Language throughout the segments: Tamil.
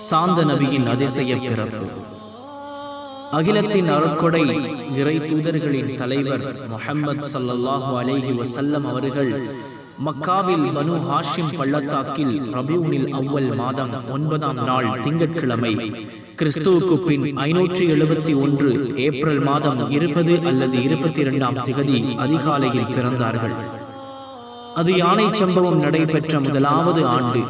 சாந்த நபியின் அதிசய பிறப்பு. அகிலத்தின் அருட்கொடை இறை தூதர்களின் தலைவர் முகமது சல்லாஹு அலேஹி வசல்லம் அவர்கள் மக்காவில் பனு ஹாஷிம் பள்ளத்தாக்கில் ரபியூனில் அவ்வல் மாதம் ஒன்பதாம் நாள் திங்கட்கிழமை கிறிஸ்துவுக்கு பின் ஐநூற்றி எழுபத்தி ஒன்று ஏப்ரல் மாதம் இருபது அல்லது இருபத்தி இரண்டாம் திகதி அதிகாலையில் பிறந்தார்கள். அது யானை சம்பவம் நடைபெற்ற முதலாவது ஆண்டு.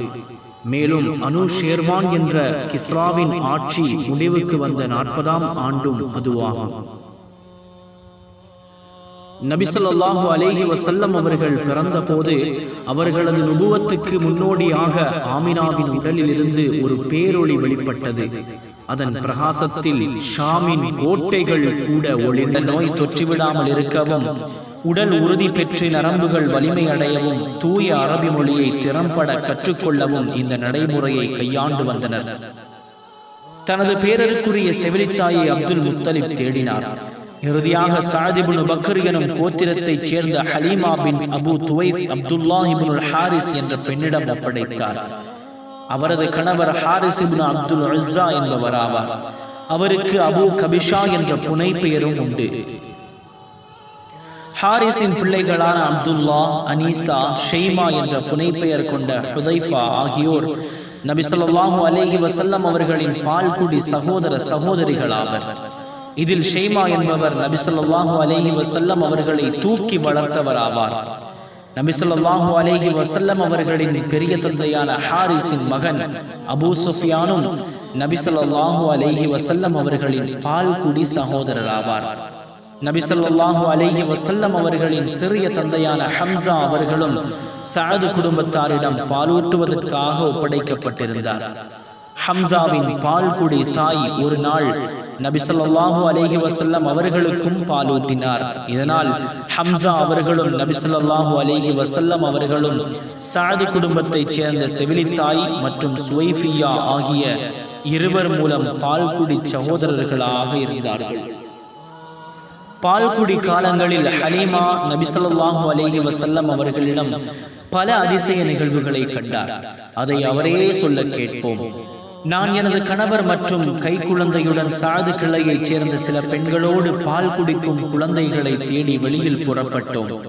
மேலும் அனு ஷேர்வான் என்ற கிஸ்ராவின் ஆட்சி முடிவுக்கு வந்த நாற்பதாம் ஆண்டும் அதுவாகும். நபிசல்லாஹு அலேஹி வசல்லம் அவர்கள் பிறந்தபோது அவர்களது நுபுவத்துக்கு முன்னோடியாக ஆமினாவின் உடலில் இருந்து ஒரு பேரொளி வெளிப்பட்டது. அதன் பிரகாசத்தில் ஷாமின் கோட்டைகள் கூட ஒளிந்த நோய் தொற்றிவிடாமல் இருக்கவும் உடல் உறுதி பெற்று நரம்புகள் வலிமை அடையவும் தூய அரபி மொழியை திறம்பட கற்றுக்கொள்ளவும் இந்த நடைமுறையை கையாண்டு வந்தனர். தனது பேரருக்குரிய செவிலித்தாயை அப்துல் முத்தலிப் தேடினார். இறுதியாக சாதிபுன் பக்கர் எனும் கோத்திரத்தைச் சேர்ந்த Halima bin Abu Duwaib Abdullah ibnul Haris என்ற பெண்ணிடம் ஒப்படைத்தார். அவரது கணவர் ஹாரிஸ் இப்னு அப்துல் உஸ்ஸா என்பவர் ஆவார். அவருக்கு அபு கபிஷா என்ற புனை பெயரும் உண்டு. ஹாரிஸின் பிள்ளைகளான அப்துல்லா அனீசா ஷெய்மா என்ற புனைப்பெயர் கொண்ட ஹுதைஃபா ஆகியோர் நபி ஸல்லல்லாஹு அலைஹி வஸல்லம் அவர்களின் பால்குடி சகோதர சகோதரிகள் ஆவர் இதில் ஷேமா என்பவர் நபிசல்லாஹு அலேஹி வசல்லம் அவர்களை தூக்கி வளர்த்தவர் ஆவார் நபிசல்லாஹு அலேஹி வசல்லம் அவர்களின் பெரிய தந்தையான ஹாரிஸின் மகன் அபூ சுஃபியானும் நபிசல்லாஹு அலேஹி வசல்லம் அவர்களின் பால்குடி சகோதரர் ஆவார் நபிசல்லாஹு அலேஹி வசல்லம் அவர்களின் சிறிய தந்தையான ஹம்சா அவர்களும் சஅது குடும்பத்தாரிடம் பாலூட்டுவதற்காக ஒப்படைக்கப்பட்டிருந்தார். ஹம்சாவின் பால்குடி தாய் ஒரு நாள் நபி ஸல்லல்லாஹு வசல்லம் வஸல்லம் அவர்களுக்கும் பாலூட்டினார் இதனால் ஹம்சா அவர்களும் நபி ஸல்லல்லாஹு வசல்லம் அவர்களும் சாது குடும்பத்தைச் சேர்ந்த செவிலித்தாய் மற்றும் சுவைஃபியா ஆகிய இருவர் மூலம் பால்குடி சகோதரர்களாக இருந்தார்கள். பால்குடி காலங்களில் ஹலீமா நபிசல்லாஹு அலேஹி வசல்லம் அவர்களிடம் பல அதிசய நிகழ்வுகளை கண்டார். அதை அவரே சொல்ல கேட்போம். நான் எனது கணவர் மற்றும் கைக்குழந்தையுடன் சாது கிளையைச் சேர்ந்த சில பெண்களோடு பால் குடிக்கும் குழந்தைகளை தேடி வெளியில் புறப்பட்டோம்.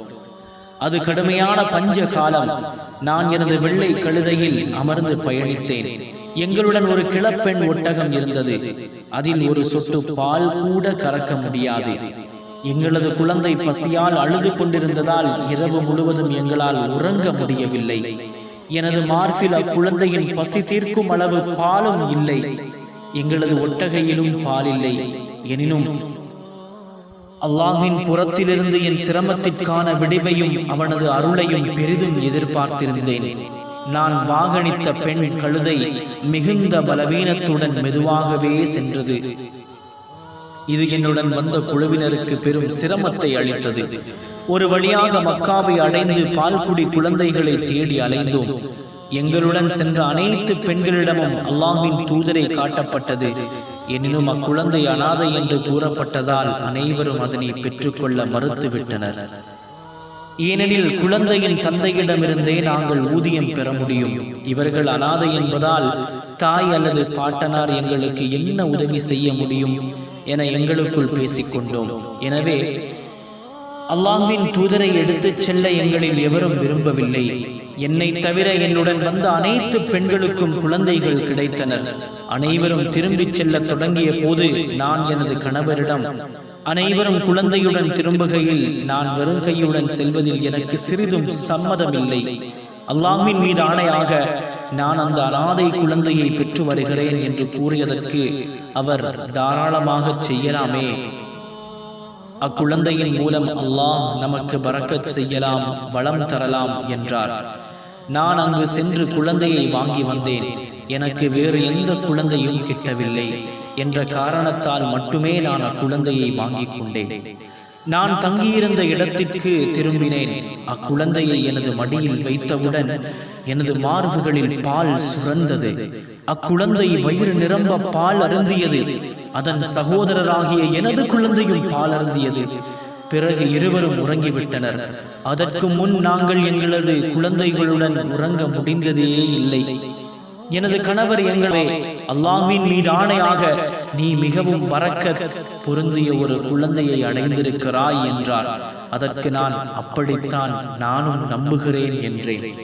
அது கடுமையான பஞ்ச காலம். நான் எனது வெள்ளை கழுதையில் அமர்ந்து பயணித்தேன். எங்களுடன் ஒரு கிளப்பெண் ஒட்டகம் இருந்தது. அதில் ஒரு சொட்டு பால் கூட கறக்க முடியாது. எங்களது குழந்தை பசியால் அழுது கொண்டிருந்ததால் இரவு முழுவதும் எங்களால் உறங்க முடியவில்லை. எனது மார்பில் அக்குழந்தையின் பசி தீர்க்கும் அளவு பாலும் இல்லை. எங்களது ஒட்டகையிலும் பால் இல்லை எனினும் அல்லாஹின் புறத்திலிருந்து என் சிரமத்திற்கான விடிவையும் அவனது அருளையும் பெரிதும் எதிர்பார்த்திருந்தேன். நான் வாகனித்த பெண் கழுதை மிகுந்த பலவீனத்துடன் மெதுவாகவே சென்றது. இது என்னுடன் வந்த குழுவினருக்கு பெரும் சிரமத்தை அளித்தது. ஒரு வழியாக மக்காவை அடைந்து பால்குடி குழந்தைகளை தேடி அலைந்தோம். எங்களுடன் சென்ற அனைத்து பெண்களிடமும் அல்லாஹின் தூதரை காட்டப்பட்டது. எனினும் அக்குழந்தை அனாதை என்று கூறப்பட்டதால் அனைவரும் அதனை பெற்றுக்கொள்ள மறுத்துவிட்டனர். ஏனெனில் குழந்தையின் தந்தையிடமிருந்தே நாங்கள் ஊதியம் பெற முடியும். இவர்கள் அனாதை என்பதால் தாய் அல்லது பாட்டனார் எங்களுக்கு என்ன உதவி செய்ய முடியும் என எங்களுக்குள் பேசிக்கொண்டோம். எனவே அல்லாஹ்வின் தூதரை எடுத்துச் செல்ல எங்களில் எவரும் விரும்பவில்லை. என்னை தவிர என்னுடன் வந்த அனைத்து பெண்களுக்கும் குழந்தைகள் கிடைத்தனர். அனைவரும் திரும்பிச் செல்லத் தொடங்கிய போது நான் எனது கணவரிடம் அனைவரும் குழந்தையுடன் திரும்புகையில் நான் வெறும் கையுடன் செல்வதில் எனக்கு சிறிதும் சம்மதமில்லை. அல்லாஹின் மீது ஆணையாக நான் அந்த அனாதை குழந்தையை பெற்று வருகிறேன் என்று கூறியதற்கு அவர் தாராளமாக செய்யலாமே. அக்குழந்தையின் மூலம் அல்லாஹ் நமக்கு பறக்கத் செய்யலாம் வளம் தரலாம் என்றார். நான் அங்கு சென்று குழந்தையை வாங்கி வந்தேன். எனக்கு வேறு எந்த குழந்தையும் கிட்டவில்லை என்ற காரணத்தால் மட்டுமே நான் அக்குழந்தையை வாங்கிக் கொண்டேன். நான் தங்கியிருந்த இடத்திற்கு திரும்பினேன். அக்குழந்தையை எனது மடியில் வைத்தவுடன் எனது மார்புகளில் பால் சுரந்தது. அக்குழந்தை வயிறு நிரம்ப பால் அருந்தியது. அதன் சகோதரராகிய எனது குழந்தையும் பாலருந்தியது. பிறகு இருவரும் உறங்கிவிட்டனர். அதற்கு முன் நாங்கள் எங்களது குழந்தைகளுடன் உறங்க முடிந்ததே இல்லை. எனது கணவர் எங்களே அல்லாஹ்வின் மீது ஆணையாக நீ மிகவும் பறக்க பொருந்திய ஒரு குழந்தையை அடைந்திருக்கிறாய் என்றார். அதற்கு நான் அப்படித்தான் நானும் நம்புகிறேன் என்றேன்.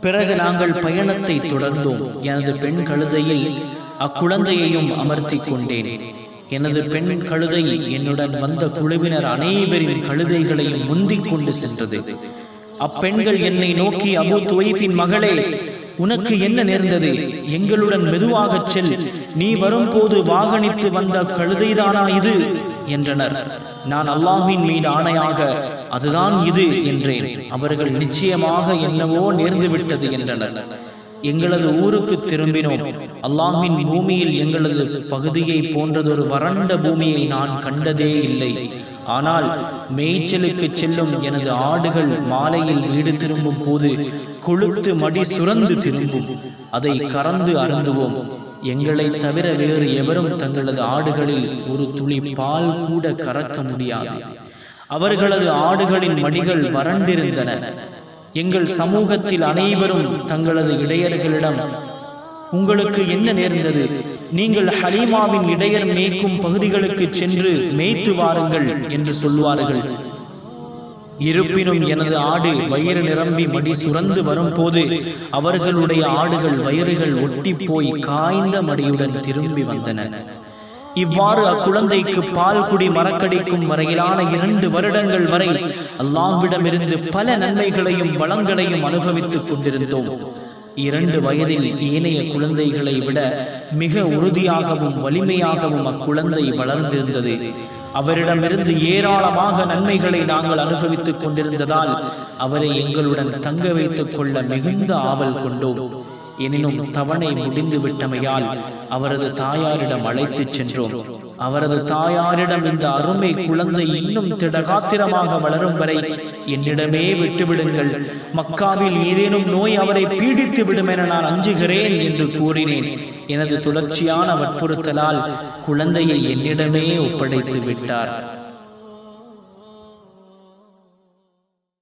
பிறகு நாங்கள் பயணத்தை தொடர்ந்தோம். எனது பெண் கழுதையில் அக்குழந்தையையும் அமர்த்திக் கொண்டேன் எனது பெண் கழுதை என்னுடன் வந்த குழுவினர் அனைவரின் கழுதைகளையும் முந்திக் கொண்டு சென்றது. அப்பெண்கள் என்னை நோக்கி அபு துவைஃபின் மகளே உனக்கு என்ன நேர்ந்தது? எங்களுடன் மெதுவாகச் செல். நீ வரும்போது வாகனித்து வந்த கழுதைதானா இது? என்றனர். நான் அல்லாஹின் மீது ஆணையாக அதுதான் இது என்றேன். அவர்கள் நிச்சயமாக என்னவோ நேர்ந்து விட்டது என்றனர். எங்களது ஊருக்கு திரும்பினோம். அல்லாஹின் பூமியில் எங்களது பகுதியை போன்றதொரு வறண்ட பூமியை நான் கண்டதே இல்லை. ஆனால் மேய்ச்சலுக்கு செல்லும் எனது ஆடுகள் மாலையில் வீடு திரும்பும் போது கொழுத்து மடி சுரந்து திரும்பும். அதை கறந்து அருந்துவோம். எங்களை தவிர வேறு எவரும் தங்களது ஆடுகளில் ஒரு துளி பால் கூட கறக்க முடியாது. அவர்களது ஆடுகளின் மடிகள் வறண்டிருந்தன. எங்கள் சமூகத்தில் அனைவரும் தங்களது இடையர்களிடம் உங்களுக்கு என்ன நேர்ந்தது? நீங்கள் ஹலீமாவின் இடையர் மேய்க்கும் பகுதிகளுக்கு சென்று மேய்த்து வாருங்கள் என்று சொல்வார்கள் இருப்பினும் எனது ஆடு வயிறு நிரம்பி மடி சுரந்து வரும்போது அவர்களுடைய ஆடுகள் வயிறுகள் ஒட்டி போய் காய்ந்த மடியுடன் திரும்பி வந்தன. இவ்வாறு அக்குழந்தைக்கு பால் குடி மறக்கடிக்கும் வரையிலான இரண்டு வருடங்கள் வரை அல்லாஹ்விடமிருந்து பல நன்மைகளையும் வளங்களையும் அனுபவித்துக் கொண்டிருந்தோம். இரண்டு வயதில் ஏனைய குழந்தைகளை விட மிக உறுதியாகவும் வலிமையாகவும் அக்குழந்தை வளர்ந்திருந்தது. அவரிடமிருந்து ஏராளமாக நன்மைகளை நாங்கள் அனுபவித்துக் கொண்டிருந்ததால் அவரை எங்களுடன் தங்க வைத்துக் கொள்ள மிகுந்த ஆவல் கொண்டோம். எனினும் தவணை முடிந்து விட்டமையால் அவரது தாயாரிடம் அழைத்துச் சென்றோம். அவரது தாயாரிடம் இந்த அருமை குழந்தை இன்னும் திடகாத்திரமாக வளரும் வரை என்னிடமே விட்டுவிடுங்கள். மக்காவில் ஏதேனும் நோய் அவரை பீடித்து விடும் என நான் அஞ்சுகிறேன் என்று கூறினேன். எனது தொடர்ச்சியான வற்புறுத்தலால் குழந்தையை என்னிடமே ஒப்படைத்து விட்டார்.